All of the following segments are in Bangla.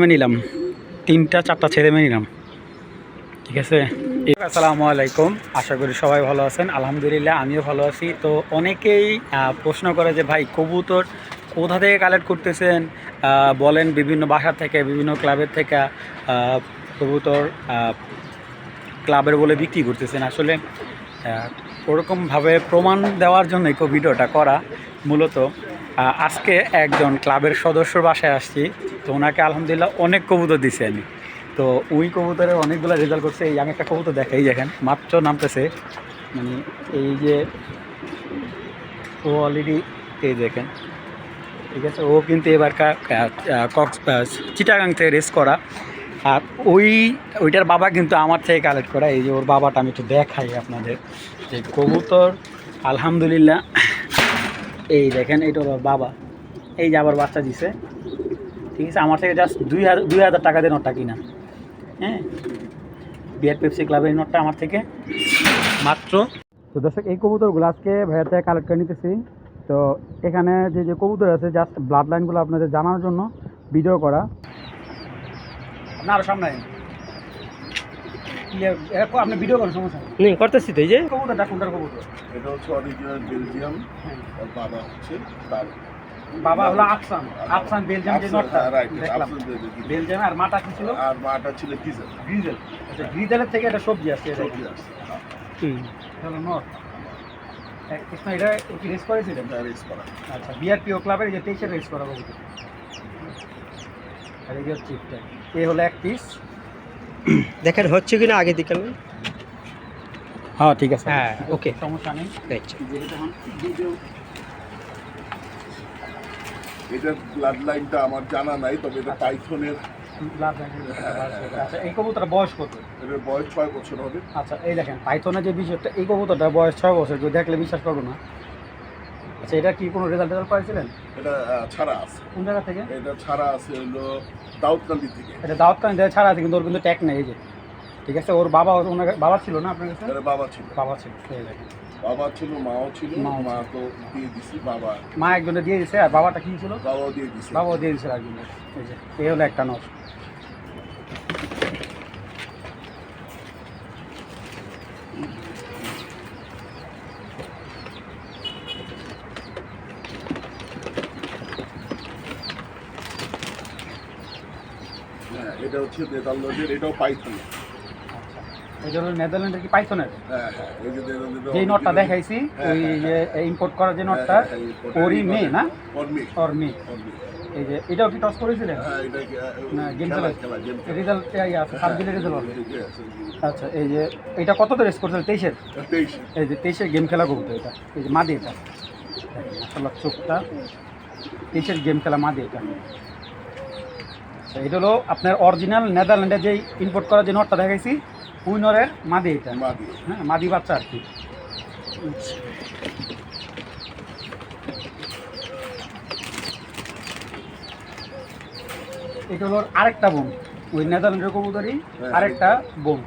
মেনে নিলাম। তিনটা, চারটা ছেলে মেয়ে নিলাম। ঠিক আছে? আসসালামু আলাইকুম। আশা করি সবাই ভালো আছেন। আলহামদুলিল্লাহ, আমিও ভালো আছি। তো অনেকেই প্রশ্ন করে যে, ভাই, কবুতর কোথা থেকে কালেক্ট করতেছেন? বলেন বিভিন্ন বাসা থেকে, বিভিন্ন ক্লাবের থেকে কবুতর ক্লাবের বলে বিক্রি করতেছেন। আসলে ওরকমভাবে প্রমাণ দেওয়ার জন্যই ভিডিওটা করা, মূলত। আজকে একজন ক্লাবের সদস্যর বাসায় আসছি। তো ওনাকে আলহামদুলিল্লাহ অনেক কবুতর দিছি আমি। তো ওই কবুতরে অনেকগুলো রেজাল্ট করছে। এই আমি একটা কবুতর দেখাই দেখেন, মাত্র নামতেছে। মানে এই যে ও অলরেডি এই দেখেন, ঠিক আছে? ও কিন্তু এবার কক্স চিটাগাং থেকে রেস করা। আর ওই, ওইটার বাবা কিন্তু আমার থেকে কালেক্ট করা। এই যে ওর বাবাটা আমি একটু দেখাই আপনাদের। যে কবুতর, আলহামদুলিল্লাহ এই দেখেন এটা ওর বাবা। এই যে আবার বাচ্চা দিছে। ঠিক আছে আমার থেকে জাস্ট দুই হাজার দুই হাজার টাকা দিয়ে নোটটা কিনা। হ্যাঁ? বিয়ার পেপসি ক্লাবের নোটটা আমার থেকে মাত্র। তো দর্শক এই কবুতরগুলো আজকে ভাইয়ার থেকে কালেক্ট করে নিতেছি। তো এখানে যে যে কবুতর আছে জাস্ট ব্লাড লাইনগুলো আপনাদের জানার জন্য ভিডিও করা। আপনার আরও সামনে। আপনি ভিডিও করেন সমস্যা নেই। করতেছি তো এই যে। কবুতরটা কোনটার কবুতর? এটা হচ্ছে অরিজিনাল বেলজিয়াম হ্যাঁ। বাবা হচ্ছে তার। বাবা হলো আফসান আফসান বেলজিয়াম যে নটটা হ্যাঁ, দেখলাম। বেলজিয়াম। বেলজিয়াম আর মাটা কি ছিল? আর মাটা ছিল ডিজেল গ্রিজেল আচ্ছা গ্রিজেলের থেকে এটা সবজি আসছে এটা সবজি আছে হুম। হলো নট। কৃষ্ণ এটা কি রেস করেছিলেন রেস করা। আচ্ছা বিআরপিও ক্লাবের এই যে তেইশে রেস করা বলতে আর এই চিপটা এ হলো এক পিস দেখেন হচ্ছে কিনা আগে দিকে আমি? হ্যাঁ ঠিক আছে। হ্যাঁ, ওকে সমস্যা নেই। এটার ব্লাড লাইনটা আমার জানা নাই তবে এটা পাইথনের আচ্ছা এই কবুতরটা বয়স কত? এটার বয়স ছয় বছর হবে। আচ্ছা এই দেখেন পাইথনের যে বিষয়টা এই কবুতরটা বয়স ছয় বছর। কেউ দেখলে বিশ্বাস করব না। আচ্ছা এটা কি কোনো রেজাল্ট টেজাল্ট পাইছিলেন এটা ছাড়া আছে। কোন জায়গা থেকে? এটা ছাড়া আছে হলো দাউদকান্দি থেকে। এটা কানি দেওয়া ছাড়া আছে কিন্তু ওর কিন্তু ট্যাগ নেই এই যে। ঠিক আছে ওর বাবা ওনার বাবা ছিল না আপনার কাছে? বাবা ছিল। বাবা ছিল বাবা ছিল মাও ছিল মা তো দিয়ে দিছি বাবা। মা একজনে দিয়ে দিছে আর বাবাটা কি ছিল? বাবাও দিয়ে দিছে। বাবাও দিয়ে দিছিল একজনে এই যে এই হলো একটা নস হ্যাঁ এটা হচ্ছে নেদারল্যান্ডের এটাও পাইথন। আচ্ছা। হলো নেদারল্যান্ডের কি পাইথনের হ্যাঁ হ্যাঁ এই যে নেদারল্যান্ডের যেই নটটা দেখাইছি হ্যাঁ, ওই যে ইম্পোর্ট করা যে নটটা ওরই ওটারই না। এই যে এটাও কি টস করেছিলেন হ্যাঁ, এটা না গেম খেলা, রেজাল্ট আছে আচ্ছা এই যে এটা রেস করছিল। এই যে গেম খেলা করতো এটা। এই যে মাদি এটা। আসলে চোখটা। তেইশের গেম খেলা মাদি এটা। আচ্ছা, এটা হলো আপনার অরিজিনাল নেদারল্যান্ডে যে ইম্পোর্ট করা যে নটটা দেখাইছি ওই নরের মাদি এটা। মাদি। হ্যাঁ মাদি বাচ্চা আর কি। এটা হলো আরেকটা বোন ওই নেদারল্যান্ডের কবুতরই হ্যাঁ। আরেকটা বোন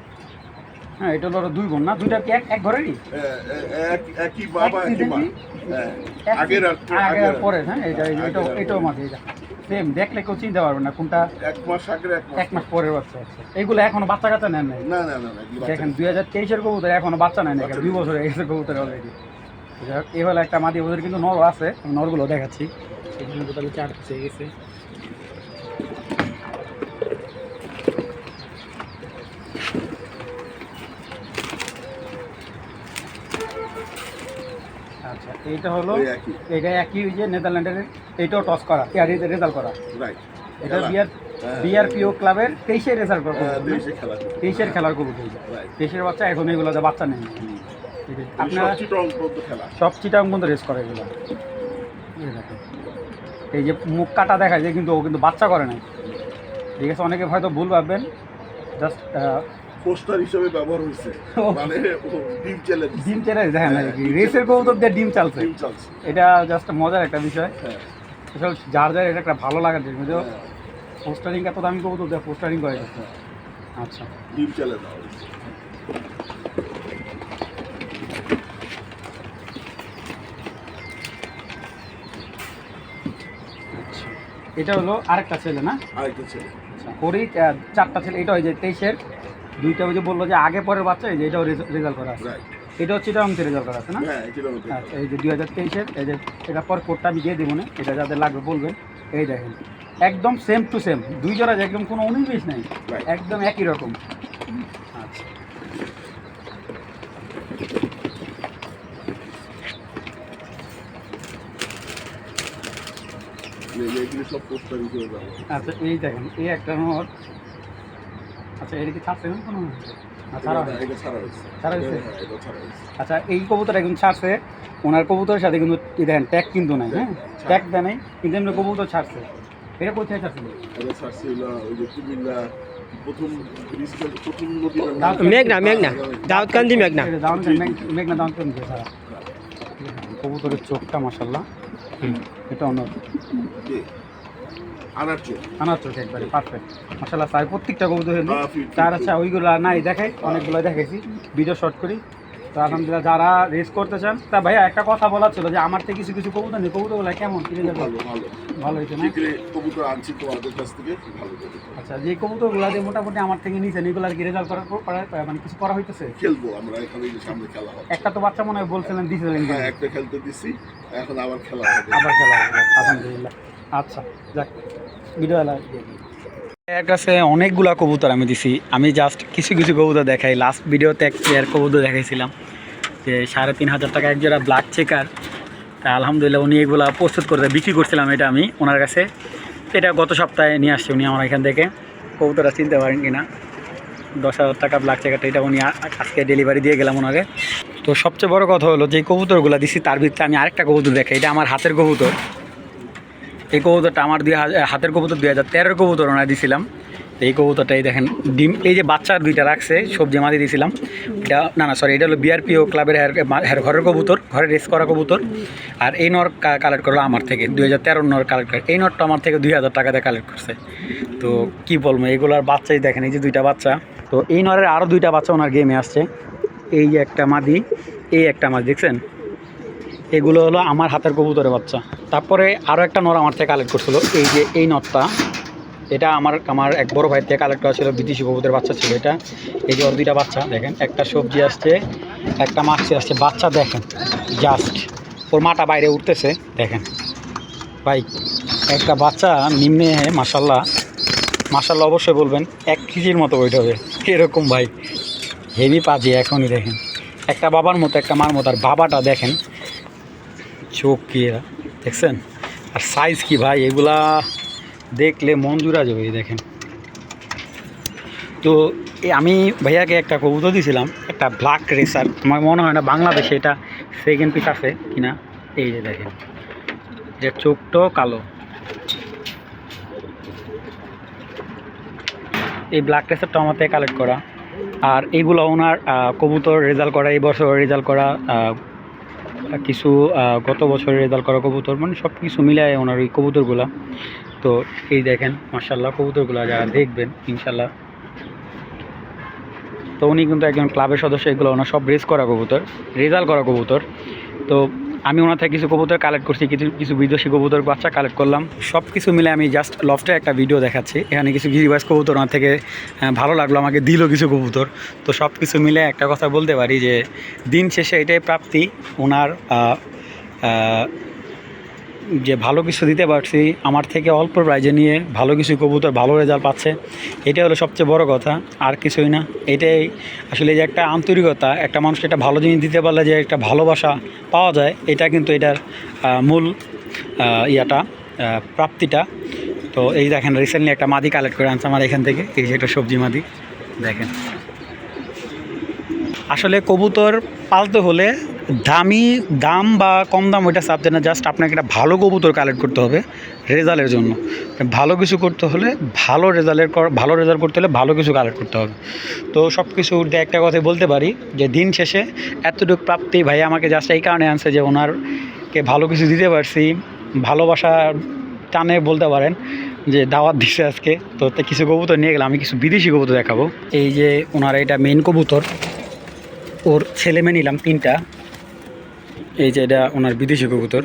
হ্যাঁ এটা হলো দুই বোন না? দুইটা কি এক এক ঘরেরই? একই বাবা, একই মা। হ্যাঁ, আগের আর- পরে হ্যাঁ এটা হ্যাঁ, এটাও আগের এটাও মাঝে এটা সেম দেখলে কেউ চিনতে পারবে না কোনটা এক মাস আগের এক মাস পরের বাচ্চা আছে। এগুলো এখনও বাচ্চা কাচ্চা নেন নাই। না না না দেখেন দুই হাজার তেইশের কবুতর এখনও বাচ্চা নেয় না দুই নেই। বছর হয়ে গেছে কবুতর অলরেডি এই হলো একটা মাদি ওদের কিন্তু নর আছে আমি নরগুলো দেখাচ্ছি। এখানে টোটালি চার গেছে। এইটা হলো এটা একই যে নেদারল্যান্ডের এইটাও টস করা রেজাল্ট করা। এটা খেলা। বিআর হ্যাঁ। বিআরপিও ক্লাবের তেইশের রেজাল্ট করা। হ্যাঁ। তেইশের খেলার Right. তেইশের বাচ্চা এখন এগুলোতে বাচ্চা নেই। আপনারা পর্যন্ত সব চিটাং বন্ধু রেস করে এগুলো। এই এই যে মুখ কাটা দেখা যায় কিন্তু ও কিন্তু বাচ্চা করে না ঠিক আছে অনেকে হয়তো ভুল ভাববেন। জাস্ট পোস্টার হিসেবে ব্যবহার হয়েছে। মানে ডিম চ্যালেঞ্জ ডিম চেনে দেখেন হ্যাঁ, নাকি? রেসের কবুতর দিয়ে ডিম চালছে। ডিম চলছে। এটা জাস্ট মজার একটা বিষয়। হ্যাঁ। আসলে যার যার এটা একটা ভালো লাগার জিনিস বুঝলো হ্যাঁ, পোস্টারিং এত দামি কবুতর দেয় পোস্টারিং করে। হ্যাঁ, আচ্ছা। ডিম চ্যালেঞ্জ আচ্ছা। এটা হলো আরেকটা ছেলে না? আরেকটা ছেলে। আচ্ছা। আহ, চারটা ছেলে। এটা ওই যে তেইশের। দুইটা ওই যে বলল যে আগে পরের বাচ্চা এই যে এটাও রেজাল্ট করা আছে। এটা হচ্ছে এটা অঙ্কে রেজাল্ট করা আছে না? হ্যাঁ আচ্ছা এই যে দুই হাজার তেইশের এই যে এটা পর কোডটা আমি দিয়ে দেবো না এটা যাদের লাগবে বলবেন। এই দেখেন একদম সেম টু সেম দুই জোড়া একদম কোনো উনিশ বিশ নাই একদম একই রকম। আচ্ছা। আচ্ছা এই দেখেন এই একটা নোট আচ্ছা এটা কি ছাড়ছে না কোনো? হ্যাঁ, হয়েছে। আচ্ছা এই কবুতর একদম ছাড়ছে ওনার কবুতরের সাথে কিন্তু দেখেন ট্যাগ কিন্তু নাই হ্যাঁ? ট্যাগ দেয় নাই কিন্তু এমনি কবুতর ছাড়ছে। এটা কোথায় ছাড়ছিল এটা ছাড়ছিল ওই যে কুমিল্লা প্রথম প্রথম নদীর মেঘনা মেঘনা। দাউদকান্দি মেঘনা। মেঘনা ছাড়া। কবুতরের চোখটা মশাল্লাহ এটা অন্য। আনার চোখ। একবারে পারফেক্ট মশাল্লাহ স্যার প্রত্যেকটা কবুতর হলো হ্যাঁ, তার আচ্ছা ওইগুলো নাই দেখাই অনেকগুলো দেখাইছি। ভিডিও শর্ট করি। তো আলহামদুলিল্লাহ যারা রেস করতে চান তা ভাইয়া একটা কথা বলার ছিল যে আমার থেকে কিছু কিছু কবুতর নেই কবুতরগুলো কেমন? কিনে যাবে ভালো ভালো। ভালো হয়েছে না? কবুতর আনছি তোমাদের কাছ থেকে ভালো আচ্ছা যে কবুতরগুলো যে মোটামুটি আমার থেকে নিচে এগুলো কি রেজাল্ট করার করা- মানে কিছু করা হইতেছে? খেলব আমরা এখানে যে সামনে খেলা হবে। একটা তো বাচ্চা মনে হয় বলছিলেন দিয়েছিলেন হ্যাঁ একটা খেলতে দিছি এখন আবার খেলা হবে। আবার খেলা হবে আলহামদুলিল্লাহ। আচ্ছা যাক এর কাছে অনেকগুলা কবুতর আমি দিছি। আমি জাস্ট কিছু কিছু কবুতর দেখাই। লাস্ট ভিডিওতে এক পেয়ার কবুতর দেখাইছিলাম, যে সাড়ে তিন হাজার টাকা এক জোড়া ব্ল্যাক চেকার তা আলহামদুলিল্লাহ উনি এগুলা প্রস্তুত করতে বিক্রি করছিলাম এটা আমি ওনার কাছে। এটা গত সপ্তাহে নিয়ে আসছে উনি আমার এখান থেকে। কবুতরটা চিনতে পারেন কিনা? দশ হাজার টাকা ব্ল্যাক চেকারটা এটা উনি আজকে ডেলিভারি দিয়ে গেলাম ওনাকে তো সবচেয়ে বড় কথা হলো, যে কবুতরগুলো দিছি, তার ভিতরে আমি আরেকটা কবুতর দেখাই। এটা আমার হাতের কবুতর। এই কবুতরটা আমার হাজার হাতের কবুতর দুই হাজার তেরোর কবুতর ওনার দিছিলাম। এই কবুতরটাই দেখেন, ডিম, এই যে বাচ্চা দুইটা রাখছে, সবজি মাদি দিয়েছিলাম এটা, না না সরি এটা হলো বিআরপিও ক্লাবের হের ঘরের কবুতর, ঘরে রেস করা কবুতর। আর এই নর কালেক্ট করল আমার থেকে, দুই হাজার তেরোর নর কালেক্ট করে। এই নরটা আমার থেকে দুই হাজার টাকাতে কালেক্ট করছে। তো কি বলব, এগুলোর বাচ্চাই দেখেন, এই যে দুইটা বাচ্চা। তো এই নরের আরও দুইটা বাচ্চা ওনার গেমে আসছে। এই যে একটা মাদি, এই একটা মাদি, দেখছেন? এগুলো হলো আমার হাতের কবুতরের বাচ্চা। তারপরে আরও একটা নর আমার থেকে কালেক্ট করছিল, এই যে এই নরটা, এটা আমার আমার এক বড় ভাই থেকে কালেক্ট করা ছিল, বিদেশি কবুতরের বাচ্চা ছিল এটা। এই যে ওর দুইটা বাচ্চা, দেখেন, একটা সবজি আসছে, একটা মাছি আসছে। বাচ্চা দেখেন জাস্ট ওর মাটা বাইরে উঠতেছে, দেখেন। ভাই, একটা বাচ্চা নিম্নে মাসাল্লাহ মাসাল্লাহ অবশ্যই বলবেন, এক কেজির মতো ওইটা হবে। এরকম ভাই, হেভি পাজি এখনই দেখেন। একটা বাবার মতো, একটা মার মতো, আর বাবাটা দেখেন চোখ কি এরা? দেখছেন? আর সাইজ কি ভাই? এগুলা দেখলে মন জুড়া যাবে দেখেন। তো আমি ভাইয়াকে একটা কবুতর দিয়েছিলাম একটা ব্ল্যাক রেসার আমার মনে হয় না বাংলাদেশে এটা সেকেন্ড পিস আছে কিনা। এই যে দেখেন, যে চোখটাও কালো। এই ব্ল্যাক রেসারটা আমার কালেক্ট করা। আর এইগুলো ওনার কবুতর রেজাল্ট করা, এই বছর রেজাল্ট করা কিছু গত বছরের রেজাল্ট করা কবুতর মানে সব কিছু মিলায় ওনার ওই কবুতরগুলা। তো এই দেখেন মার্শাল্লাহ কবুতরগুলো যারা দেখবেন ইনশাল্লাহ তো উনি কিন্তু একজন ক্লাবের সদস্য, এগুলো ওনার সব রেস করা কবুতর, রেজাল্ট করা কবুতর। তো আমি ওনার থেকে কিছু কবুতর কালেক্ট করছি, কিছু কিছু বিদেশি কবুতর বাচ্চা কালেক্ট করলাম। সব কিছু মিলে আমি জাস্ট লফটে একটা ভিডিও দেখাচ্ছি। এখানে কিছু গিরিবাস কবুতর ওনার থেকে ভালো লাগল, আমাকে দিল কিছু কবুতর। তো সব কিছু মিলে একটা কথা বলতে পারি যে, দিন শেষে এটাই প্রাপ্তি, ওনার যে ভালো কিছু দিতে পারছি, আমার থেকে অল্প প্রাইজে নিয়ে ভালো কিছু কবুতর ভালো রেজাল্ট পাচ্ছে, এটাই হলো সবচেয়ে বড় কথা, আর কিছুই না। এটাই আসলে যে একটা আন্তরিকতা, একটা মানুষকে একটা ভালো জিনিস দিতে পারলে যে একটা ভালোবাসা পাওয়া যায়, এটা কিন্তু এটার মূল ইয়াটা প্রাপ্তিটা। তো এই দেখেন রিসেন্টলি একটা মাদি কালেক্ট করে আনছে আমার এখান থেকে, এই যে একটা সবজি মাদি, দেখেন। আসলে কবুতর পালতে হলে দামি দাম বা কম দাম ওইটা সাবজেক্ট না জাস্ট আপনাকে একটা ভালো কবুতর কালেক্ট করতে হবে রেজাল্টের জন্য। ভালো কিছু করতে হলে ভালো রেজাল্টের ভালো রেজাল্ট করতে হলে ভালো কিছু কালেক্ট করতে হবে। তো সব কিছু একটা কথা বলতে পারি যে, দিন শেষে এতটুকু প্রাপ্তি ভাই আমাকে জাস্ট এই কারণে আনছে যে, ওনারকে ভালো কিছু দিতে পারছি। ভালোবাসা টানে বলতে পারেন যে, দাওয়াত দিছে আজকে। তা কিছু কবুতর নিয়ে গেলাম, আমি কিছু বিদেশি কবুতর দেখাবো। এই যে, ওনার এটা মেন কবুতর। ওর ছেলে মেয়ে নিলাম তিনটা। এই যে এটা ওনার বিদেশি কবুতর।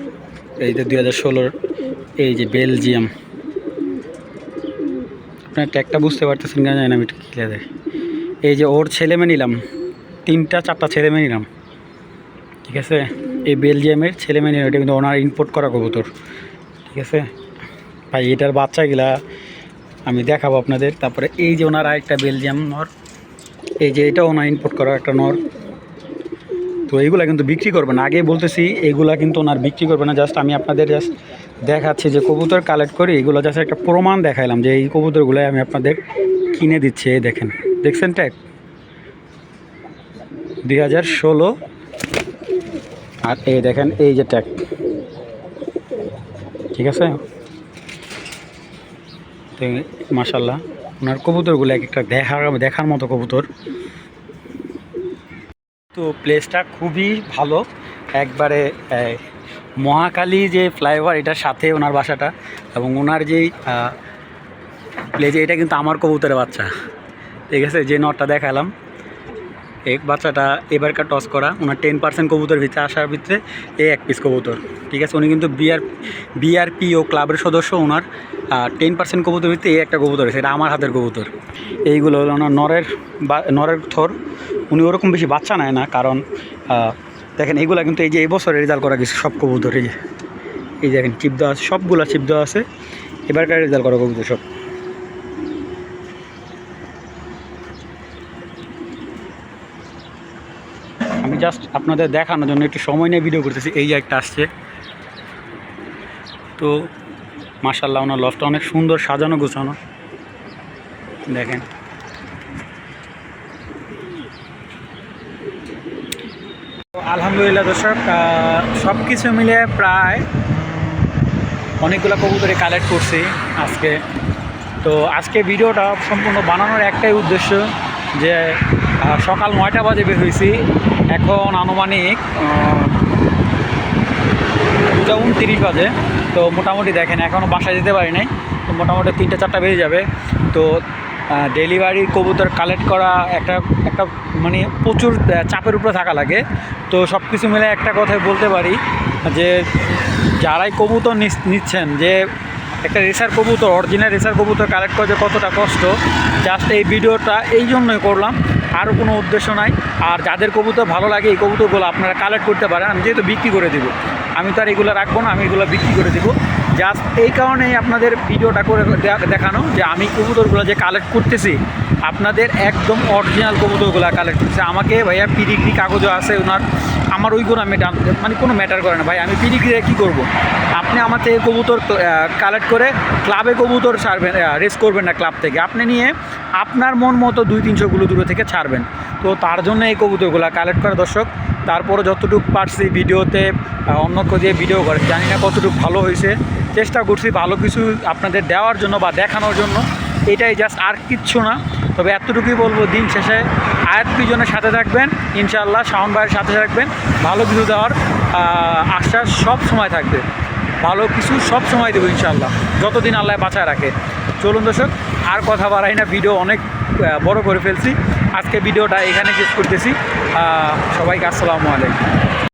এই যে দুই হাজার ষোলোর এই যে বেলজিয়াম। আপনার ট্যাগটা বুঝতে পারতেছেন কেন জানি না, আমি খেলে দেয় এই যে ওর ছেলে মেয়ে নিলাম। তিনটা, চারটা ছেলে মেয়ে নিলাম। ঠিক আছে? এই বেলজিয়ামের ছেলে মেয়ে নিলাম। এটা কিন্তু ওনার ইম্পোর্ট করা কবুতর। ঠিক আছে? ভাই, এটার বাচ্চাগুলা আমি দেখাবো আপনাদের। তারপরে এই যে ওনার আরেকটা বেলজিয়াম নর। এই যে এটা ওনার ইম্পোর্ট করা একটা নর। তো এইগুলা কিন্তু বিক্রি করবে না। আগে বলতেছি এইগুলা কিন্তু ওনার বিক্রি করবে না। জাস্ট আমি আপনাদের জাস্ট দেখাচ্ছি যে কবুতর কালেক্ট করি এগুলো জাস্ট একটা প্রমাণ দেখাইলাম যে এই কবুতরগুলো আমি আপনাদের কিনে দিচ্ছি, এই দেখেন। দেখছেন ট্যাগ দুই হাজার ষোলো। আর এই দেখেন, এই যে ট্যাগ ঠিক আছে? তো মাসাল্লাহ ওনার কবুতরগুলো এক একটা দেখার দেখার মতো কবুতর। তো প্লেসটা খুবই ভালো। একবারে মহাকালী যে ফ্লাইওভার এটার সাথে ওনার বাসাটা এবং ওনার যেই প্লেজে এটা কিন্তু আমার কবুতরের বাচ্চা। ঠিক আছে, যে নটটা দেখালাম। এই বাচ্চাটা এবারকার টস করা। ওনার টেন পার্সেন্ট কবুতর ভিতরে, আসার ভিতরে এ এক পিস কবুতর। ঠিক আছে, উনি কিন্তু বিআর বিআরপি ও ক্লাবের সদস্য ওনার। টেন পার্সেন্ট কবুতর ভিতরে এ একটা কবুতর এটা আমার হাতের কবুতর। এইগুলো হলো ওনার নরের বা, নরের থর। উনি ওরকম বেশি বাচ্চা নেয় না, কারণ দেখেন এইগুলো কিন্তু এই যে এবছরে রেজাল্ট করা গেছে সব কবুতর, এই যে, এই দেখেন চিপ দেওয়া আছে, সবগুলো চিপ দেওয়া আছে এবারকার রেজাল্ট করা কবুতর সব? আমি জাস্ট আপনাদের দেখানোর জন্য একটু সময় নিয়ে ভিডিও করতেছি, এই যে একটা আসছে। তো মার্শাল্লাহ ওনার লফটা অনেক সুন্দর সাজানো গোছানো। দেখেন। আলহামদুলিল্লাহ দর্শক সব কিছু মিলে প্রায় অনেকগুলো কবুতরে কালেক্ট করছি আজকে। তো আজকে ভিডিওটা সম্পূর্ণ বানানোর একটাই উদ্দেশ্য যে সকাল নয়টা বাজে বের হয়েছি। এখন আনুমানিক দুটা উনতিরিশ বাজে। তো মোটামুটি দেখেন এখনও বাসায় যেতে পারি নাই। তো মোটামুটি তিনটা চারটা বেজে যাবে। তো ডেলিভারি কবুতর কালেক্ট করা একটা একটা মানে প্রচুর চাপের উপরে থাকা লাগে। তো সব কিছু মিলে একটা কথাই বলতে পারি যে, যারাই কবুতর নিচ্ছেন, যে একটা রেসার কবুতর অরিজিনাল রেসার কবুতর কালেক্ট করা যে কতটা কষ্ট জাস্ট এই ভিডিওটা এই জন্যই করলাম। আরও কোনো উদ্দেশ্য নাই। আর যাদের কবুতর ভালো লাগে, এই কবুতরগুলো আপনারা কালেক্ট করতে পারেন। আমি যেহেতু বিক্রি করে দেবো। আমি তো আর এগুলো রাখব না, আমি এগুলো বিক্রি করে দেবো। জাস্ট এই কারণেই আপনাদের ভিডিওটা করে দেখানো যে আমি কবুতরগুলো যে কালেক্ট করতেছি, আপনাদের একদম অরিজিনাল কবুতরগুলো কালেক্ট করছে আমাকে ভাইয়া পিডিগ্রি কাগজও আছে ওনার। আমার ওইগুলো আমি ডান মানে কোনো ম্যাটার করে না। ভাই, আমি পিডিগ্রিতে কী করব? আপনি আমার থেকে কবুতর কালেক্ট করে ক্লাবে কবুতর ছাড়বেন রেস করবেন না ক্লাব থেকে। আপনি নিয়ে আপনার মন মতো দুই তিনশোগুলো দূরে থেকে ছাড়বেন। তো তার জন্য এই কবুতরগুলো কালেক্ট করে দর্শক, তারপরে যতটুকু পারছি ভিডিওতে অন্য দিয়ে ভিডিও করে, জানি না কতটুকু ভালো হয়েছে। চেষ্টা করছি ভালো কিছু আপনাদের দেওয়ার জন্য বা দেখানোর জন্য। এটাই জাস্ট আর কিচ্ছু না। তবে এতটুকুই বলব, দিন শেষে আয়াত পিজনের সাথে থাকবেন, ইনশাআল্লাহ শাওন ভাইয়ের সাথে থাকবেন, ভালো কিছু দেওয়ার আশ্বাস সব সময় থাকবে। ভালো কিছু সব সময় দেবো ইনশাআল্লাহ, যতদিন আল্লাহ বাঁচায় রাখে। চলুন দর্শক, আর কথা বাড়াই না, ভিডিও অনেক বড় করে ফেলছি। আজকে ভিডিওটা এখানে শেষ করতেছি। সবাইকে আসসালামু আলাইকুম।